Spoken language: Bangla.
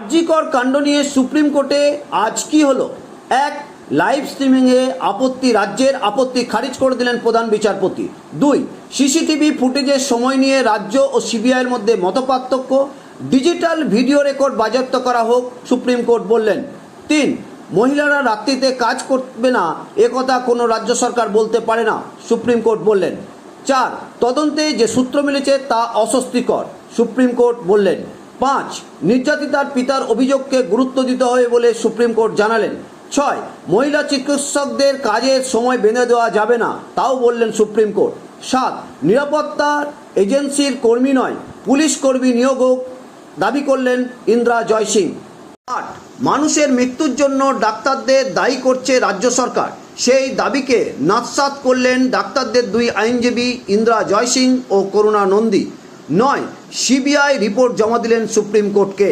আরজিকর কাণ্ড নিয়ে সুপ্রিম কোর্টে আজ কি হলো? এক, লাইভ স্ট্রিমিংয়ে আপত্তি, রাজ্যের আপত্তি খারিজ করে দিলেন প্রধান বিচারপতি। দুই, সিসিটিভি ফুটেজের সময় নিয়ে রাজ্য ও সিবিআইয়ের মধ্যে মতপার্থক্য। ডিজিটাল ভিডিও রেকর্ড বাজেয়াপ্ত করা হোক, সুপ্রিম কোর্ট বললেন। তিন, মহিলারা রাত্রিতে কাজ করবে না একথা কোনো রাজ্য সরকার বলতে পারে না, সুপ্রিম কোর্ট বললেন। চার, তদন্তে যে সূত্র মিলেছে তা অস্বস্তিকর, সুপ্রিম কোর্ট বললেন। পাঁচ, নির্যাতিতার পিতার অভিযোগকে গুরুত্ব দিতে হবে বলে সুপ্রিম কোর্ট জানালেন। ছয়, মহিলা চিকিৎসকদের কাজের সময় বেঁধে দেওয়া যাবে না, তাও বললেন সুপ্রিম কোর্ট। সাত নিরাপত্তার এজেন্সির কর্মী নয়, পুলিশ কর্মী নিয়োগ দাবি করলেন ইন্দ্রা জয়সিং আট, মানুষের মৃত্যুর জন্য ডাক্তারদের দায়ী করছে রাজ্য সরকার। সেই দাবিকে নস্বাত করলেন ডাক্তারদের দুই আইনজীবী ইন্দ্রা জয়সিং ও করুণা নন্দী। নয় সিবিআই রিপোর্ট জমা দিলেন সুপ্রিম কোর্টকে।